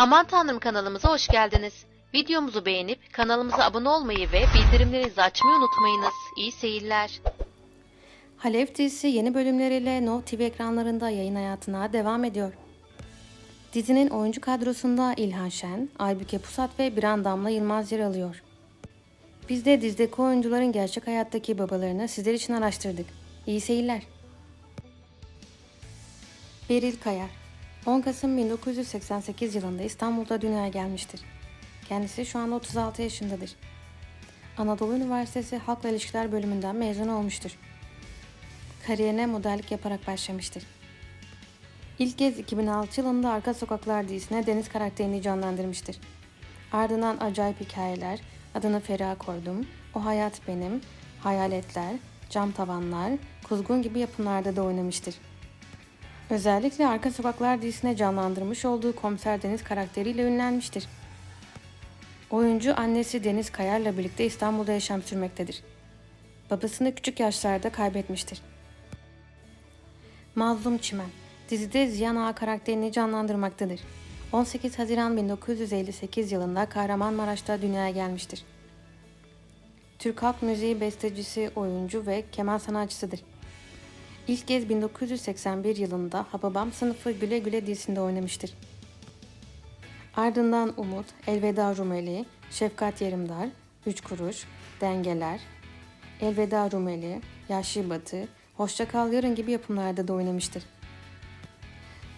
Aman Tanrım kanalımıza hoş geldiniz. Videomuzu beğenip kanalımıza abone olmayı ve bildirimlerinizi açmayı unutmayınız. İyi seyirler. Halef dizisi yeni bölümleriyle Nov TV ekranlarında yayın hayatına devam ediyor. Dizinin oyuncu kadrosunda İlhan Şen, Aybüke Pusat ve Biran Damla Yılmaz yer alıyor. Biz de dizideki oyuncuların gerçek hayattaki babalarını sizler için araştırdık. İyi seyirler. Beril Kayar 10 Kasım 1988 yılında İstanbul'da dünyaya gelmiştir. Kendisi şu an 36 yaşındadır. Anadolu Üniversitesi Halkla İlişkiler bölümünden mezun olmuştur kariyerine modellik yaparak başlamıştır. İlk kez 2006 yılında Arka Sokaklar dizisine Deniz karakterini canlandırmıştır. Ardından Acayip Hikayeler, Adını Feriha Koydum, O Hayat Benim, Hayaletler, Cam Tavanlar, Kuzgun gibi yapımlarda da oynamıştır. Özellikle Arka Sokaklar dizisine canlandırmış olduğu Komiser Deniz karakteriyle ünlenmiştir. Oyuncu annesi Deniz Kayar'la birlikte İstanbul'da yaşam sürmektedir. Babasını küçük yaşlarda kaybetmiştir. Mazlum Çimen dizide Ziyan Ağa karakterini canlandırmaktadır. 18 Haziran 1958 yılında Kahramanmaraş'ta dünyaya gelmiştir. Türk halk müziği bestecisi, oyuncu ve keman sanatçısıdır. İlk kez 1981 yılında Hababam sınıfı Güle Güle dizisinde oynamıştır. Ardından Umut, Elveda Rumeli, Şefkat Yerimdar, Üç Kuruş, Dengeler, Elveda Rumeli, Yaşlı Batı, Hoşça Kal Yarın gibi yapımlarda da oynamıştır.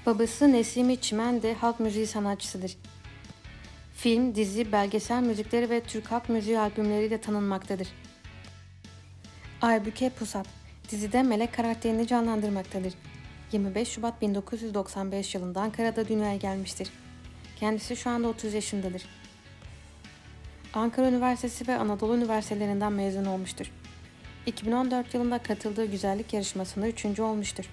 Babası Nesimi Çimen de halk müziği sanatçısıdır. Film, dizi, belgesel müzikleri ve Türk halk müziği albümleriyle tanınmaktadır. Aybüke Pusat, dizide Melek karakterini canlandırmaktadır. 25 Şubat 1995 yılında Ankara'da dünyaya gelmiştir. Kendisi şu anda 30 yaşındadır. Ankara Üniversitesi ve Anadolu Üniversitelerinden mezun olmuştur. 2014 yılında katıldığı güzellik yarışmasında üçüncü olmuştur.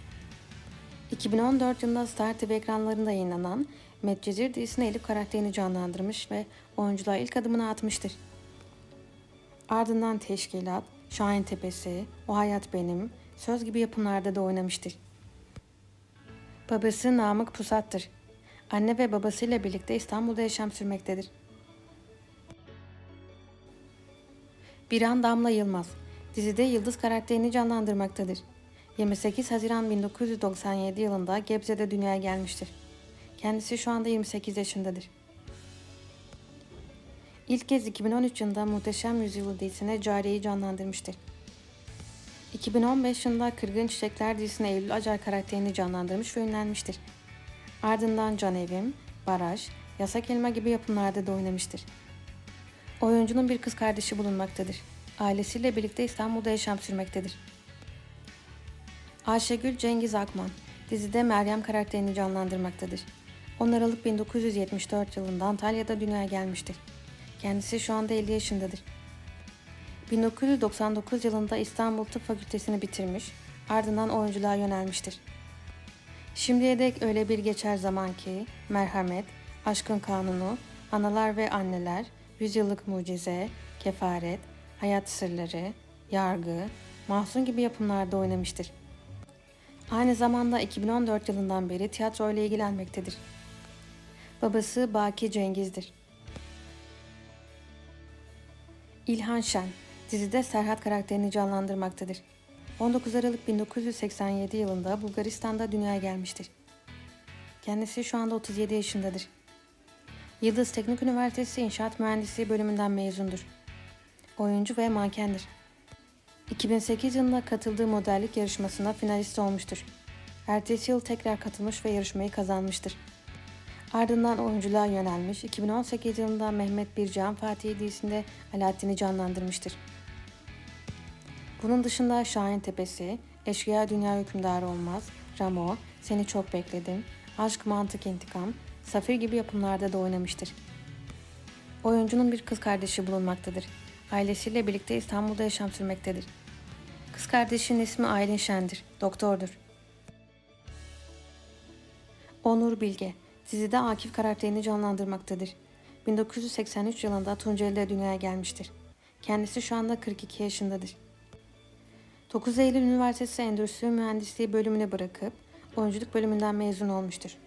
2014 yılında Star TV ekranlarında yayınlanan Medcezir dizisine Elif karakterini canlandırmış ve oyunculuğa ilk adımını atmıştır. Ardından Teşkilat, Şahin Tepesi, O Hayat Benim, Söz gibi yapımlarda da oynamıştır. Babası Namık Pusat'tır. Anne ve babasıyla birlikte İstanbul'da yaşam sürmektedir. Biran Damla Yılmaz dizide Yıldız karakterini canlandırmaktadır. 28 Haziran 1997 yılında Gebze'de dünyaya gelmiştir. Kendisi şu anda 28 yaşındadır. İlk kez 2013 yılında Muhteşem Yüzyılı dizisine Cariye'yi canlandırmıştır. 2015 yılında Kırgın Çiçekler dizisine Eylül Acar karakterini canlandırmış ve ünlenmiştir. Ardından Can Evim, Baraj, Yasak Elma gibi yapımlarda da oynamıştır. Oyuncunun bir kız kardeşi bulunmaktadır. Ailesiyle birlikte İstanbul'da yaşam sürmektedir. Ayşegül Cengiz Akman dizide Meryem karakterini canlandırmaktadır. 10 Aralık 1974 yılında Antalya'da dünyaya gelmiştir. Kendisi şu anda 50 yaşındadır. 1999 yılında İstanbul Tıp Fakültesini bitirmiş, ardından oyunculuğa yönelmiştir. Şimdiye dek öyle bir geçer zaman ki, Merhamet, Aşkın Kanunu, Analar ve Anneler, Yüzyıllık Mucize, Kefaret, Hayat Sırları, Yargı, Mahzun gibi yapımlarda oynamıştır. Aynı zamanda 2014 yılından beri tiyatro ile ilgilenmektedir. Babası Baki Cengiz'dir. İlhan Şen, dizide Serhat karakterini canlandırmaktadır. 19 Aralık 1987 yılında Bulgaristan'da dünyaya gelmiştir. Kendisi şu anda 37 yaşındadır. Yıldız Teknik Üniversitesi İnşaat Mühendisliği bölümünden mezundur. Oyuncu ve mankendir. 2008 yılında katıldığı modellik yarışmasında finalist olmuştur. Ertesi yıl tekrar katılmış ve yarışmayı kazanmıştır. Ardından oyunculuğa yönelmiş, 2018 yılında Mehmet Bircan Fatih dizisinde Alaaddin'i canlandırmıştır. Bunun dışında Şahin Tepesi, Eşkıya Dünya Hükümdarı Olmaz, Ramo, Seni Çok Bekledim, Aşk Mantık İntikam, Safir gibi yapımlarda da oynamıştır. Oyuncunun bir kız kardeşi bulunmaktadır. Ailesiyle birlikte İstanbul'da yaşam sürmektedir. Kız kardeşinin ismi Aylin Şen'dir, doktordur. Onur Bilge, dizide Akif karakterini canlandırmaktadır. 1983 yılında Tunceli'de dünyaya gelmiştir. Kendisi şu anda 42 yaşındadır. 9 Eylül Üniversitesi Endüstri Mühendisliği bölümünü bırakıp oyunculuk bölümünden mezun olmuştur.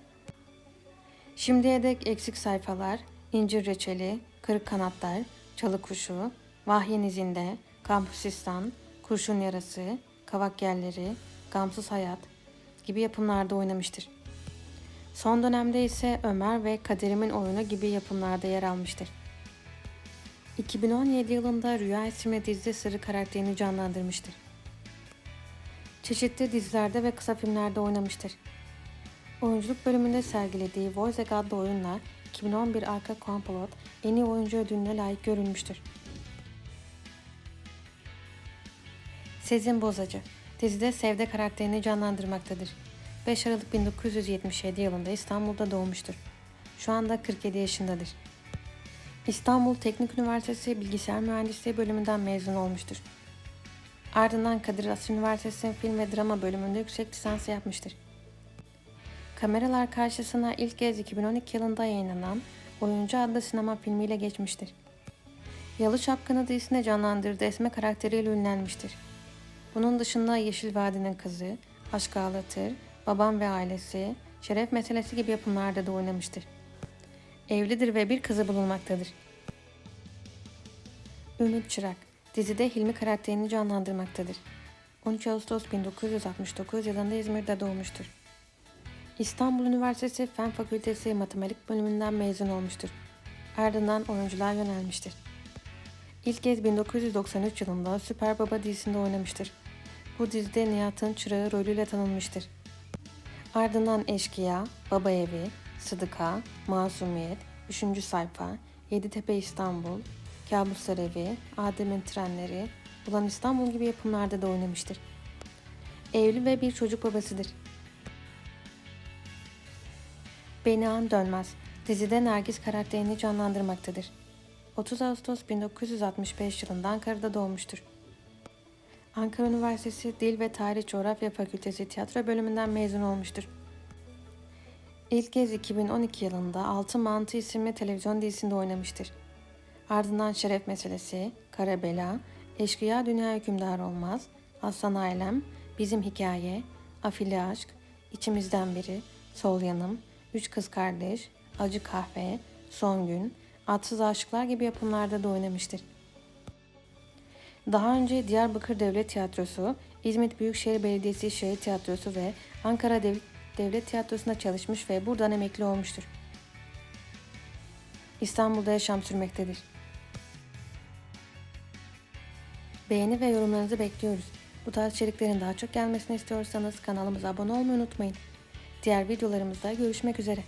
Şimdiye dek eksik sayfalar, incir reçeli, kırık kanatlar, çalı kuşu, vahyin izinde, kampüsistan, kurşun yarası, kavak yerleri, gamsız hayat gibi yapımlarda oynamıştır. Son dönemde ise Ömer ve Kaderim'in oyunu gibi yapımlarda yer almıştır. 2017 yılında Rüya isimli dizide Sırrı karakterini canlandırmıştır. Çeşitli dizilerde ve kısa filmlerde oynamıştır. Oyunculuk bölümünde sergilediği Voice adlı oyunla 2011 Arka Complot en iyi oyuncu ödülüne layık görülmüştür. Sezin Bozacı dizide Sevde karakterini canlandırmaktadır. 5 Aralık 1977 yılında İstanbul'da doğmuştur. Şu anda 47 yaşındadır. İstanbul Teknik Üniversitesi Bilgisayar Mühendisliği bölümünden mezun olmuştur. Ardından Kadir Has Üniversitesi Film ve Drama bölümünde yüksek lisansı yapmıştır. Kameralar karşısına ilk kez 2012 yılında yayınlanan Oyuncu adlı sinema filmiyle geçmiştir. Yalı Çapkını dizisinde canlandırdığı Esme karakteriyle ünlenmiştir. Bunun dışında Yeşil Vadinin Kızı, Aşk Ağlatır, Babam ve Ailesi, Şeref Meselesi gibi yapımlarda da oynamıştır. Evlidir ve bir kızı bulunmaktadır. Ümit Çırak, dizide Hilmi karakterini canlandırmaktadır. 13 Ağustos 1969 yılında İzmir'de doğmuştur. İstanbul Üniversitesi Fen Fakültesi Matematik bölümünden mezun olmuştur. Ardından oyunculuğa yönelmiştir. İlk kez 1993 yılında Süper Baba dizisinde oynamıştır. Bu dizide Nihat'ın çırağı rolüyle tanınmıştır. Ardından Eşkıya, Baba Evi, Sıdıka, Masumiyet, 3. Sayfa, Yeditepe İstanbul, Kabuslar Evi, Adem'in Trenleri, Ulan İstanbul gibi yapımlarda da oynamıştır. Evli ve bir çocuk babasıdır. Benihan Dönmez, dizide Nergis karakterini canlandırmaktadır. 30 Ağustos 1965 yılında Ankara'da doğmuştur. Ankara Üniversitesi Dil ve Tarih Coğrafya Fakültesi Tiyatro bölümünden mezun olmuştur. İlk kez 2012 yılında Altın Mantı isimli televizyon dizisinde oynamıştır. Ardından Şeref Meselesi, Karabela, Eşkıya Dünya Hükümdar Olmaz, Aslan Ailem, Bizim Hikaye, Afili Aşk, İçimizden Biri, Sol Yanım, Üç Kız Kardeş, Acı Kahve, Son Gün, Atsız Aşıklar gibi yapımlarda da oynamıştır. Daha önce Diyarbakır Devlet Tiyatrosu, İzmit Büyükşehir Belediyesi Şehir Tiyatrosu ve Ankara Dev- Devlet Tiyatrosu'nda çalışmış ve buradan emekli olmuştur. İstanbul'da yaşam sürmektedir. Beğeni ve yorumlarınızı bekliyoruz. Bu tarz içeriklerin daha çok gelmesini istiyorsanız kanalımıza abone olmayı unutmayın. Diğer videolarımızda görüşmek üzere.